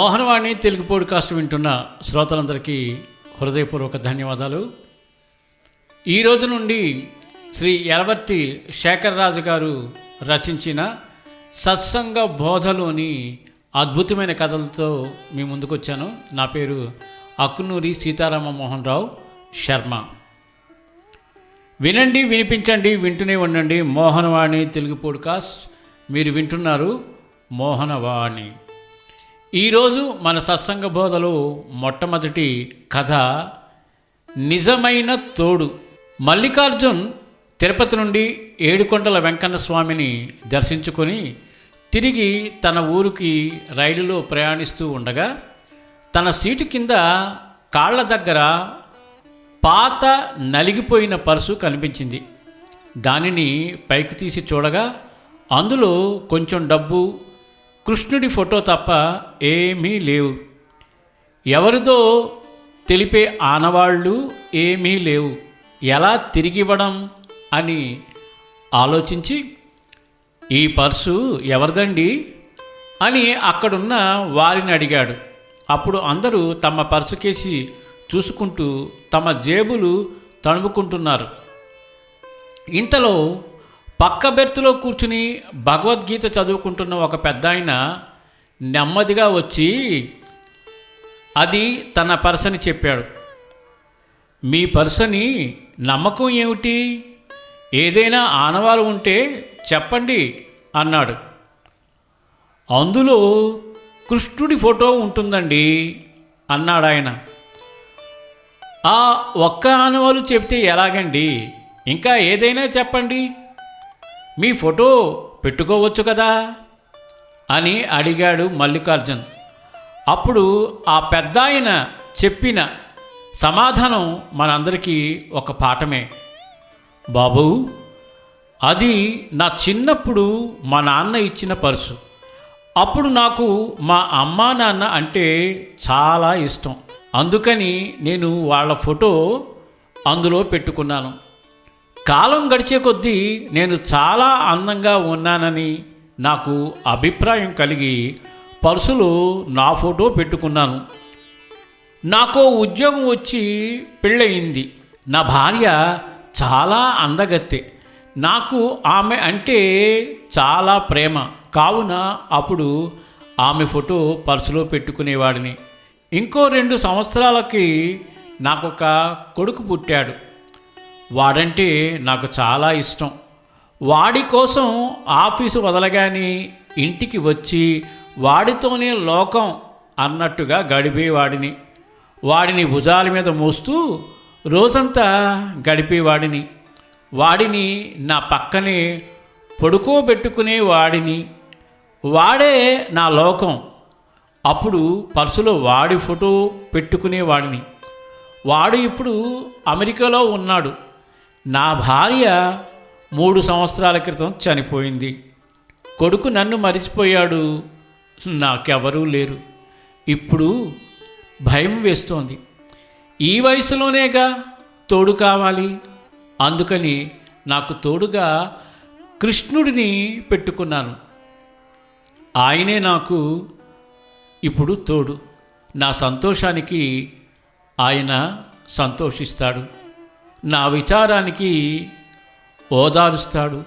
Mohanavani Telugu podcast వింటున్న శ్రోతలందరికీ హృదయపూర్వక ధన్యవాదాలు. ఈ రోజు నుండి శ్రీ ఎలవర్తి శేఖరరాజు గారు రచించిన సత్సంగ బోధలోని అద్భుతమైన కథలతో మీ ముందుకు వచ్చాను నా పేరు అక్కునూరి సీతారామ మోహన్ రావు శర్మ. వినండి వినిపించండి వింటూనే ఉండండి మోహనవాణి తెలుగు పోడ్కాస్ట్. మీరు వింటున్నారు మోహనవాణి. ఈరోజు మన సత్సంగ బోధలో మొట్టమొదటి కథ నిజమైన తోడు. మల్లికార్జున్ తిరుపతి నుండి ఏడుకొండల వెంకన్న స్వామిని దర్శించుకొని తిరిగి తన ఊరికి రైలులో ప్రయాణిస్తూ ఉండగా తన సీటు కింద కాళ్ళ దగ్గర పాత నలిగిపోయిన పర్సు కనిపించింది. దానిని పైకి తీసి చూడగా అందులో కొంచెం డబ్బు కృష్ణుడి ఫోటో తప్ప ఏమీ లేవు. ఎవరిదో తెలిపే ఆనవాళ్ళు ఏమీ లేవు. ఎలా తిరిగివ్వడం అని ఆలోచించి ఈ పర్సు ఎవరిదండి? అని అక్కడున్న వారిని అడిగాడు. అప్పుడు అందరూ తమ పర్సు కేసి చూసుకుంటూ తమ జేబులు తణుముకుంటున్నారు. ఇంతలో పక్క బెర్త్లో కూర్చుని భగవద్గీత చదువుకుంటున్న ఒక పెద్ద ఆయన నెమ్మదిగా వచ్చి అది తన పర్సని చెప్పాడు. మీ పర్సని నమ్మకం ఏమిటి? ఏదైనా ఆనవాలు ఉంటే చెప్పండి అన్నాడు. అందులో కృష్ణుడి ఫోటో ఉంటుందండి అన్నాడు ఆయన. ఆ ఒక్క ఆనవాలు చెప్తే ఎలాగండి? ఇంకా ఏదైనా చెప్పండి మీ ఫోటో పెట్టుకోవచ్చు కదా? అని అడిగాడు మల్లికార్జున్. అప్పుడు ఆ పెద్ద ఆయన చెప్పిన సమాధానం మనందరికీ ఒక పాఠమే. బాబు అది నా చిన్నప్పుడు మా నాన్న ఇచ్చిన పర్సు. అప్పుడు నాకు మా అమ్మా నాన్న అంటే చాలా ఇష్టం. అందుకని నేను వాళ్ళ ఫోటో అందులో పెట్టుకున్నాను. కాలం గడిచే కొద్దీ నేను చాలా అందంగా ఉన్నానని నాకు అభిప్రాయం కలిగి పర్సులో నా ఫోటో పెట్టుకున్నాను. నాకు ఉద్యోగం వచ్చి పెళ్ళయింది. నా భార్య చాలా అందగత్తె. నాకు ఆమె అంటే చాలా ప్రేమ. కావున అప్పుడు ఆమె ఫోటో పర్సులో పెట్టుకునేవాడిని. ఇంకో రెండు సంవత్సరాలకి నాకొక కొడుకు పుట్టాడు. వాడంటే నాకు చాలా ఇష్టం. వాడి కోసం ఆఫీసు వదలగానే ఇంటికి వచ్చి వాడితోనే లోకం అన్నట్టుగా గడిపేవాడిని వాడిని. భుజాల మీద మోస్తూ రోజంతా గడిపేవాడిని వాడిని. నా పక్కనే పడుకోబెట్టుకునే వాడిని. వాడే నా లోకం. అప్పుడు పర్సులో వాడి ఫోటో పెట్టుకునేవాడిని వాడు ఇప్పుడు అమెరికాలో ఉన్నాడు. నా భార్య మూడు సంవత్సరాల క్రితం చనిపోయింది. కొడుకు నన్ను మరిచిపోయాడు. నాకెవరూ లేరు. ఇప్పుడు భయం వేస్తోంది. ఈ వయసులోనేగా తోడు కావాలి. అందుకని నాకు తోడుగా కృష్ణుడిని పెట్టుకున్నాను. ఆయనే నాకు ఇప్పుడు తోడు. నా సంతోషానికి ఆయన సంతోషిస్తాడు. నా విచారానికి ఓదారుస్తాడు.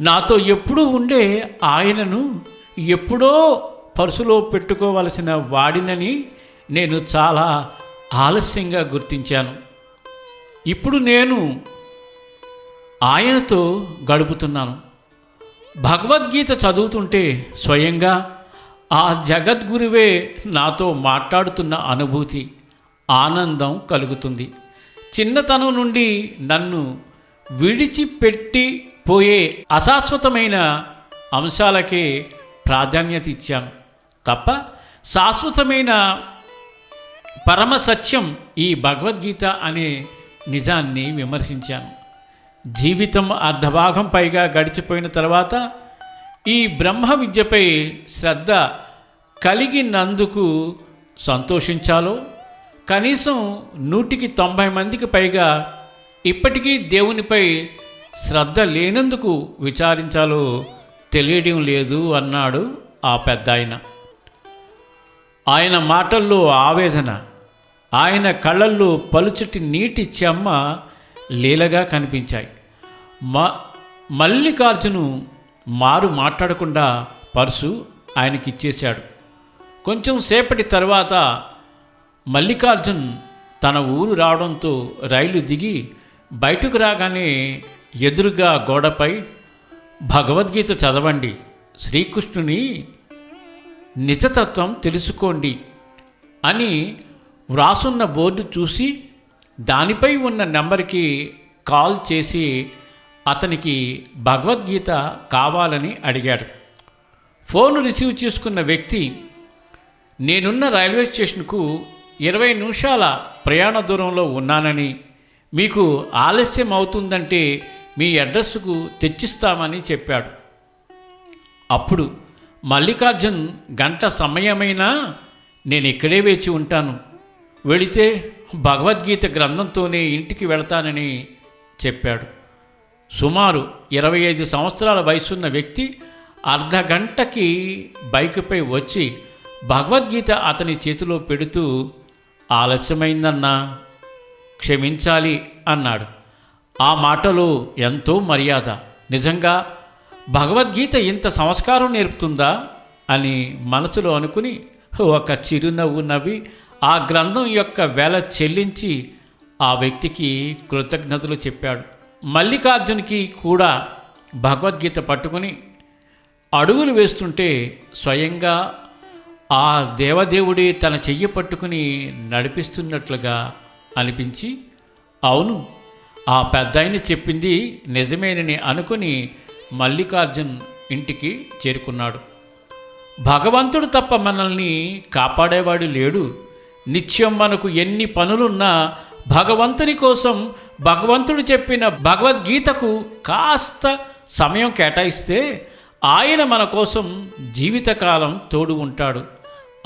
నాతో ఎప్పుడూ ఉండే ఆయనను ఎప్పుడో పర్సులో పెట్టుకోవలసిన వాడినని నేను చాలా ఆలస్యంగా గుర్తించాను. ఇప్పుడు నేను ఆయనతో గడుపుతున్నాను. భగవద్గీత చదువుతుంటే స్వయంగా ఆ జగద్గురువే నాతో మాట్లాడుతున్న అనుభూతి ఆనందం కలుగుతుంది. చిన్నతనం నుండి నన్ను విడిచిపెట్టి పోయే అశాశ్వతమైన అంశాలకే ప్రాధాన్యత ఇచ్చాను. తప్ప శాశ్వతమైన పరమ సత్యం ఈ భగవద్గీత అనే నిజాన్ని విమర్శించాను. జీవితం అర్ధభాగం పైగా గడిచిపోయిన తర్వాత ఈ బ్రహ్మ విద్యపై శ్రద్ధ కలిగినందుకు సంతోషించాలో కనీసం నూటికి తొంభై మందికి పైగా ఇప్పటికీ దేవునిపై శ్రద్ధ లేనందుకు విచారించాలో తెలియడం లేదు అన్నాడు ఆ పెద్ద ఆయన ఆయన మాటల్లో ఆవేదన ఆయన కళ్ళల్లో పలుచటి నీటి చెమ్మ లీలగా కనిపించాయి. మ మల్లికార్జును మారు మాట్లాడకుండా పర్సు ఆయనకిచ్చేశాడు. కొంచెం సేపటి తర్వాత మల్లికార్జున్ తన ఊరు రావడంతో రైలు దిగి బయటకు రాగానే ఎదురుగా గోడపై భగవద్గీత చదవండి. శ్రీకృష్ణుని నిజతత్వం తెలుసుకోండి అని వ్రాసున్న బోర్డు చూసి దానిపై ఉన్న నెంబర్కి కాల్ చేసి అతనికి భగవద్గీత కావాలని అడిగాడు. ఫోన్ రిసీవ్ చేసుకున్న వ్యక్తి నేనున్న రైల్వే స్టేషన్కు ఇరవై నిమిషాల ప్రయాణ దూరంలో ఉన్నానని మీకు ఆలస్యం అవుతుందంటే మీ అడ్రస్కు తెచ్చిస్తామని చెప్పాడు. అప్పుడు మల్లికార్జున్ గంట సమయమైనా నేను ఇక్కడే వేచి ఉంటాను. వెళితే భగవద్గీత గ్రంథంతోనే ఇంటికి వెళతానని చెప్పాడు. సుమారు ఇరవై ఐదు సంవత్సరాల వయసున్న వ్యక్తి అర్ధ గంటకి బైకుపై వచ్చి భగవద్గీత అతని చేతిలో పెడుతూ ఆలస్యమైందన్నా? క్షమించాలి అన్నాడు. ఆ మాటలో ఎంతో మర్యాద. నిజంగా భగవద్గీత ఇంత సంస్కారం నేర్పుతుందా? అని మనసులో అనుకుని ఒక చిరునవ్వు నవ్వి ఆ గ్రంథం యొక్క వేళ చెల్లించి ఆ వ్యక్తికి కృతజ్ఞతలు చెప్పాడు. మల్లికార్జునికి కూడా భగవద్గీత పట్టుకుని అడుగులు వేస్తుంటే స్వయంగా ఆ దేవదేవుడే తన చెయ్యి పట్టుకుని నడిపిస్తున్నట్లుగా అనిపించి అవును ఆ పెద్దాయన చెప్పింది నిజమేనని అనుకుని మల్లికార్జున్ ఇంటికి చేరుకున్నాడు. భగవంతుడు తప్ప మనల్ని కాపాడేవాడు లేడు. నిత్యం మనకు ఎన్ని పనులున్నా భగవంతుని కోసం భగవంతుడు చెప్పిన భగవద్గీతకు కాస్త సమయం కేటాయిస్తే ఆయన మన కోసం జీవితకాలం తోడు ఉంటాడు.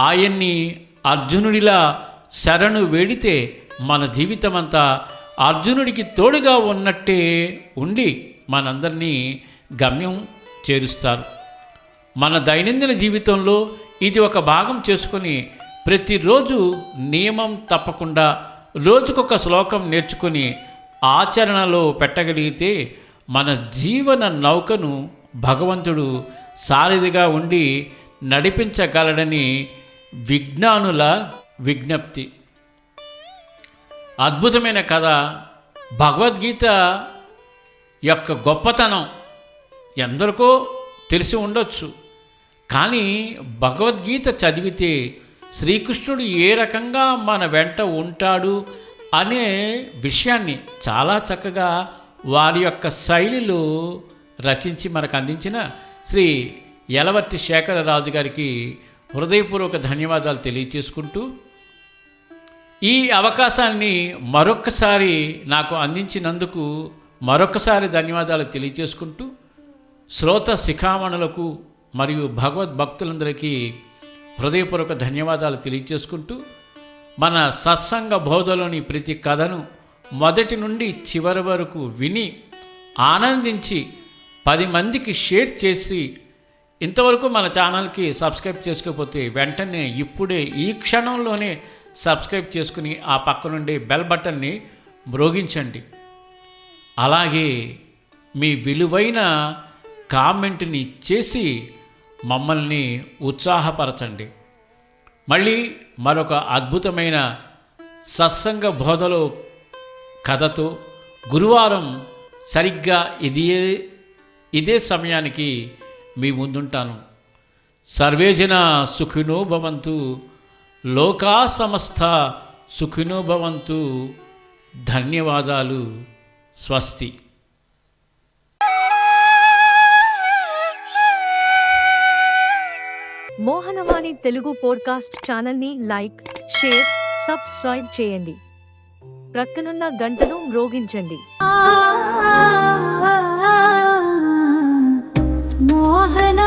ఆయన్ని అర్జునుడిలా శరణు వేడితే మన జీవితమంతా అర్జునుడికి తోడుగా ఉన్నట్టే ఉండి మనందరినీ గమ్యం చేరుస్తారు. మన దైనందిన జీవితంలో ఇది ఒక భాగం చేసుకొని ప్రతిరోజు నియమం తప్పకుండా రోజుకొక శ్లోకం నేర్చుకొని ఆచరణలో పెట్టగలిగితే మన జీవన నౌకను భగవంతుడు సారథిగా ఉండి నడిపించగలడని విజ్ఞానుల విజ్ఞప్తి. అద్భుతమైన కథ భగవద్గీత యొక్క గొప్పతనం ఎందరికో తెలిసి ఉండొచ్చు. కానీ భగవద్గీత చదివితే శ్రీకృష్ణుడు ఏ రకంగా మన వెంట ఉంటాడు అనే విషయాన్ని చాలా చక్కగా వారి యొక్క శైలిలో రచించి మనకు అందించిన శ్రీ యలవర్తి శేఖరరాజు గారికి హృదయపూర్వక ధన్యవాదాలు తెలియచేసుకుంటూ ఈ అవకాశాన్ని మరొక్కసారి నాకు అందించినందుకు మరొకసారి ధన్యవాదాలు తెలియజేసుకుంటూ శ్రోత శిఖామణులకు మరియు భగవద్భక్తులందరికీ హృదయపూర్వక ధన్యవాదాలు తెలియజేసుకుంటూ మన సత్సంగ బోధలోని ప్రతి కథను మొదటి నుండి చివరి వరకు విని ఆనందించి పది మందికి షేర్ చేసి ఇంతవరకు మన ఛానల్కి సబ్స్క్రైబ్ చేసుకోకపోతే వెంటనే ఇప్పుడే ఈ క్షణంలోనే సబ్స్క్రైబ్ చేసుకుని ఆ పక్క నుండి బెల్ బటన్ని మ్రోగించండి. అలాగే మీ విలువైన కామెంట్ని చేసి మమ్మల్ని ఉత్సాహపరచండి. మళ్ళీ మరొక అద్భుతమైన సత్సంగ బోధలో కథతో గురువారం సరిగ్గా ఇదే ఇదే సమయానికి మీ ముందుంటాను. సర్వేజన సుఖినో భవంతు లోకా సమస్త సుఖినో భవంతు. ధన్యవాదాలు స్వస్తి. మోహనవాణి తెలుగు పోడ్కాస్ట్ ఛానల్ని లైక్ షేర్ సబ్స్క్రైబ్ చేయండి. ప్రక్కనున్న గంటను మ్రోగించండి. ఆ Hai